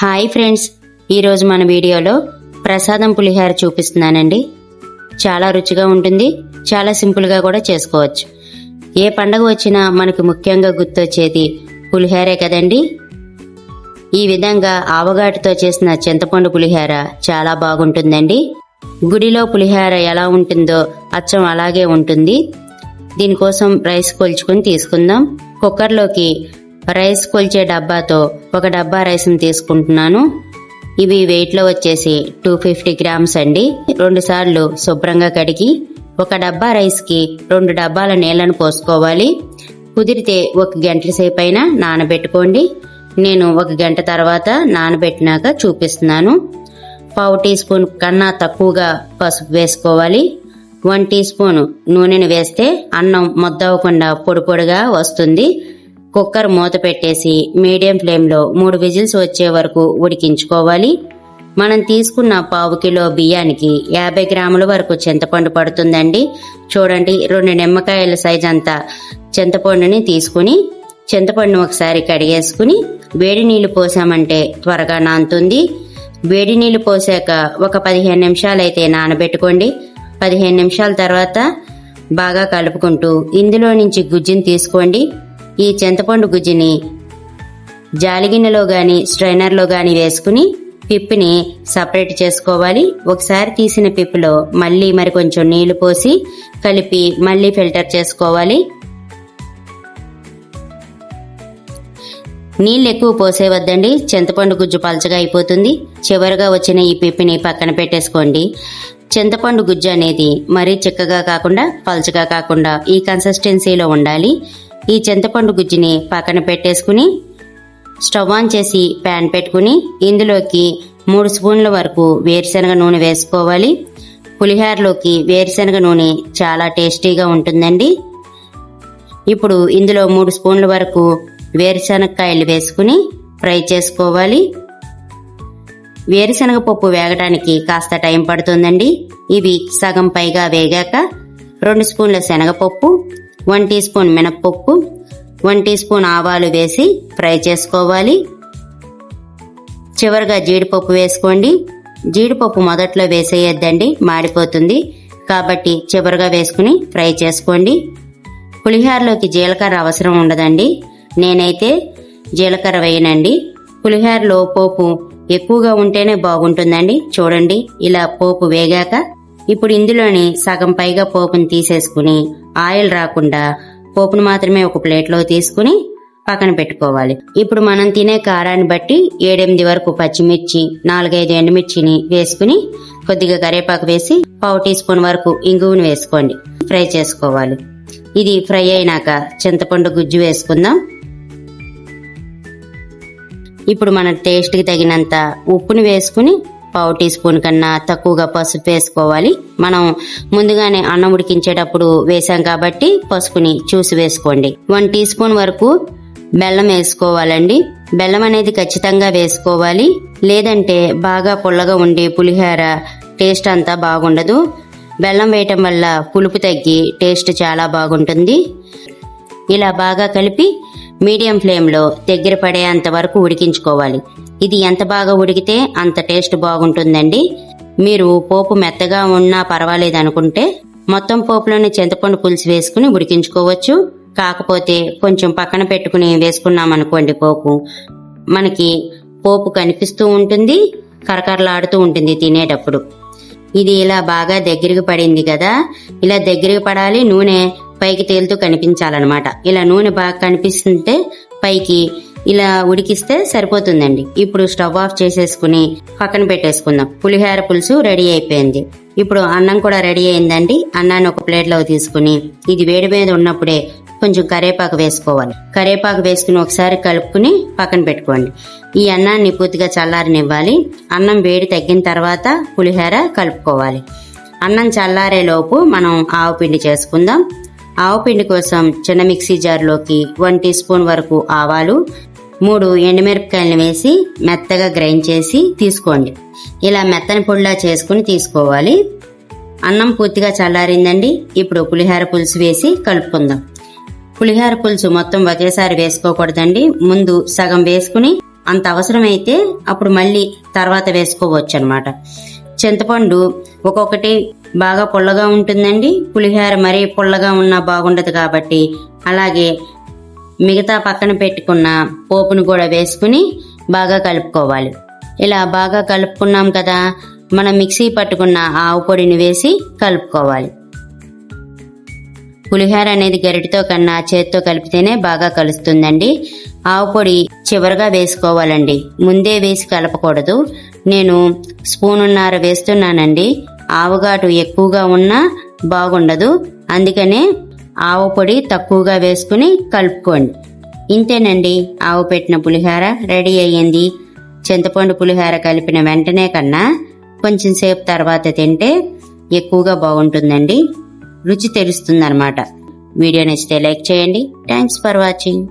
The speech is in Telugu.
హాయ్ ఫ్రెండ్స్ ఈరోజు మన వీడియోలో ప్రసాదం పులిహార చూపిస్తున్నానండి. చాలా రుచిగా ఉంటుంది చాలా సింపుల్గా కూడా చేసుకోవచ్చు. ఏ పండగ వచ్చినా మనకు ముఖ్యంగా గుర్తొచ్చేది పులిహారే కదండి. ఈ విధంగా ఆవగాటితో చేసిన చింతపండు పులిహార చాలా బాగుంటుందండి. గుడిలో పులిహార ఎలా ఉంటుందో అచ్చం అలాగే ఉంటుంది. దీనికోసం రైస్ కొల్చుకొని తీసుకుందాం. కుక్కర్లోకి రైస్ కొల్చే డబ్బాతో ఒక డబ్బా రైస్ని తీసుకుంటున్నాను. ఇవి వెయిట్లో వచ్చేసి టూ ఫిఫ్టీ గ్రామ్స్ అండి. రెండు సార్లు శుభ్రంగా కడిగి ఒక డబ్బా రైస్కి రెండు డబ్బాల నీళ్ళను పోసుకోవాలి. కుదిరితే ఒక గంటల సేపు అయినా నానబెట్టుకోండి. నేను ఒక గంట తర్వాత నానబెట్టినాక చూపిస్తున్నాను. పావు టీ స్పూన్ కన్నా తక్కువగా పసుపు వేసుకోవాలి. వన్ టీ స్పూన్ నూనెను వేస్తే అన్నం ముద్దవకుండా పొడి పొడిగా వస్తుంది. కుక్కర్ మూత పెట్టేసి మీడియం ఫ్లేమ్లో మూడు విజిల్స్ వచ్చే వరకు ఉడికించుకోవాలి. మనం తీసుకున్న పావు కిలో బియ్యానికి యాభై గ్రాముల వరకు చింతపండు పడుతుందండి. చూడండి రెండు నిమ్మకాయల సైజ్ అంతా చింతపండుని తీసుకుని చింతపండును ఒకసారి కడిగేసుకుని వేడి నీళ్ళు పోసామంటే త్వరగా నానుతుంది వేడి నీళ్ళు పోసాక ఒక పదిహేను నిమిషాలైతే నానబెట్టుకోండి. పదిహేను నిమిషాల తర్వాత బాగా కలుపుకుంటూ ఇందులో నుంచి గుజ్జుని తీసుకోండి. ఈ చింతపండు గుజ్జుని జాలిగిన్నెలో గాని స్ట్రైనర్లో గాని వేసుకుని పిప్పిని సపరేట్ చేసుకోవాలి. ఒకసారి తీసిన పిప్పులో మళ్ళీ మరి కొంచెం నీళ్ళు పోసి కలిపి మళ్ళీ ఫిల్టర్ చేసుకోవాలి. నీళ్ళు ఎక్కువ పోసేవద్దండి చింతపండు గుజ్జు పలచగా అయిపోతుంది. చివరిగా వచ్చిన ఈ పిప్పిని పక్కన పెట్టేసుకోండి. చింతపండు గుజ్జు అనేది మరీ చిక్కగా కాకుండా పలచగా కాకుండా ఈ కన్సిస్టెన్సీలో ఉండాలి. ఈ చింతపండు గుజ్జుని పక్కన పెట్టేసుకుని స్టవ్ ఆన్ చేసి ప్యాన్ పెట్టుకుని ఇందులోకి మూడు స్పూన్ల వరకు వేరుశనగ నూనె వేసుకోవాలి. పులిహోరలోకి వేరుశనగ నూనె చాలా టేస్టీగా ఉంటుందండి. ఇప్పుడు ఇందులో మూడు స్పూన్ల వరకు వేరుశనగకాయలు వేసుకుని ఫ్రై చేసుకోవాలి. వేరుశనగ పప్పు వేగడానికి కాస్త టైం పడుతుందండి. ఇవి సగం పైగా వేగాక రెండు స్పూన్ల శనగపప్పు వన్ టీ స్పూన్ మినప్పప్పు వన్ టీ స్పూన్ ఆవాలు వేసి ఫ్రై చేసుకోవాలి. చివరిగా జీడిపప్పు వేసుకోండి. జీడిపప్పు మొదట్లో వేసేయొద్దండి మాడిపోతుంది. కాబట్టి చివరిగా వేసుకుని ఫ్రై చేసుకోండి. పులిహోరలోకి జీలకర్ర అవసరం ఉండదండి. నేనైతే జీలకర్ర వేయనండి. పులిహోరలో పోపు ఎక్కువగా ఉంటేనే బాగుంటుందండి. చూడండి ఇలా పోపు వేగాక ఇప్పుడు ఇందులోని సగం పైగా పోపుని తీసేసుకుని ఆయిల్ రాకుండా పోపును మాత్రమే ఒక ప్లేట్లో తీసుకుని పక్కన పెట్టుకోవాలి. ఇప్పుడు మనం తినే కారాన్ని బట్టి ఏడెనిమిది వరకు పచ్చిమిర్చి నాలుగైదు ఎండుమిర్చిని వేసుకుని కొద్దిగా కరివేపాకు వేసి పావు టీ స్పూన్ వరకు ఇంగువను వేసుకోండి. ఫ్రై చేసుకోవాలి. ఇది ఫ్రై అయినాక చింతపండు గుజ్జు వేసుకుందాం. ఇప్పుడు మన టేస్ట్కి తగినంత ఉప్పుని వేసుకుని పావు టీ స్పూన్ కన్నా తక్కువగా పసుపు వేసుకోవాలి. మనం ముందుగానే అన్నం ఉడికించేటప్పుడు వేసాం కాబట్టి పసుపుని చూసి వేసుకోండి. వన్ టీ స్పూన్ వరకు బెల్లం వేసుకోవాలండి. బెల్లం అనేది ఖచ్చితంగా వేసుకోవాలి. లేదంటే బాగా పుల్లగా ఉండే పులిహోర టేస్ట్ అంతా బాగుండదు. బెల్లం వేయటం వల్ల పులుపు తగ్గి టేస్ట్ చాలా బాగుంటుంది. ఇలా బాగా కలిపి మీడియం ఫ్లేమ్లో దగ్గర పడేంత వరకు ఉడికించుకోవాలి. ఇది ఎంత బాగా ఉడికితే అంత టేస్ట్ బాగుంటుందండి. మీరు పోపు మెత్తగా ఉన్నా పర్వాలేదు అనుకుంటే మొత్తం పోపులోనే చింతపండు పులుసు వేసుకుని ఉడికించుకోవచ్చు. కాకపోతే కొంచెం పక్కన పెట్టుకుని వేసుకున్నాం అనుకోండి పోపు. మనకి పోపు కనిపిస్తూ ఉంటుంది కరకరలాడుతూ ఉంటుంది తినేటప్పుడు. ఇది ఇలా బాగా దగ్గరికి పడింది కదా ఇలా దగ్గరికి పడాలి నూనె పైకి తేలుతూ కనిపించాలన్నమాట. ఇలా నూనె బాగా కనిపిస్తుంటే పైకి ఇలా ఉడికిస్తే సరిపోతుందండి. ఇప్పుడు స్టవ్ ఆఫ్ చేసేసుకుని పక్కన పెట్టేసుకుందాం. పులిహోర పులుసు రెడీ అయిపోయింది. ఇప్పుడు అన్నం కూడా రెడీ అయిందండి. అన్నాన్ని ఒక ప్లేట్లో తీసుకుని ఇది వేడి మీద ఉన్నప్పుడే కొంచెం కరేపాకు వేసుకోవాలి. కరేపాకు వేసుకుని ఒకసారి కలుపుకుని పక్కన పెట్టుకోండి. ఈ అన్నాన్ని పూర్తిగా చల్లారనివ్వాలి. అన్నం వేడి తగ్గిన తర్వాత పులిహోర కలుపుకోవాలి. అన్నం చల్లారేలోపు మనం ఆవు పిండి చేసుకుందాం. ఆవు పిండి కోసం చిన్న మిక్సీ జార్లోకి వన్ టీ స్పూన్ వరకు ఆవాలు మూడు ఎండుమిరపకాయలను వేసి మెత్తగా గ్రైండ్ చేసి తీసుకోండి. ఇలా మెత్తని పొడిలా చేసుకుని తీసుకోవాలి. అన్నం పూర్తిగా చల్లారిందండి. ఇప్పుడు పులిహోర పులుసు వేసి కలుపుకుందాం. పులిహోర పులుసు మొత్తం ఒకేసారి వేసుకోకూడదండి. ముందు సగం వేసుకుని అంత అవసరమైతే అప్పుడు మళ్ళీ తర్వాత వేసుకోవచ్చు అనమాట చింతపండు ఒక్కొక్కటి బాగా పుల్లగా ఉంటుందండి. పులిహోర మరీ పుల్లగా ఉన్నా బాగుండదు కాబట్టి అలాగే మిగతా పక్కన పెట్టుకున్న పోపును కూడా వేసుకుని బాగా కలుపుకోవాలి. ఇలా బాగా కలుపుకున్నాం కదా మనం మిక్సీ పట్టుకున్న ఆవు పొడిని వేసి కలుపుకోవాలి. పులిహోర అనేది గరిటతో కన్నా చేత్తో కలిపితేనే బాగా కలుస్తుందండి. ఆవు పొడి చివరగా వేసుకోవాలండి. ముందే వేసి కలపకూడదు. నేను స్పూనున్నర వేస్తున్నానండి. ఆవుగాటు ఎక్కువగా ఉన్నా బాగుండదు. అందుకనే ఆవు పొడి తక్కువగా వేసుకుని కలుపుకోండి. ఇంతేనండి ఆవు పెట్టిన పులిహోర రెడీ అయ్యింది. చింతపండు పులిహోర కలిపిన వెంటనే కన్నా కొంచెం సేపు తర్వాత తింటే ఎక్కువగా బాగుంటుందండి. రుచి తెలుస్తుందన్నమాట. వీడియో నచ్చితే లైక్ చేయండి. Thanks for watching.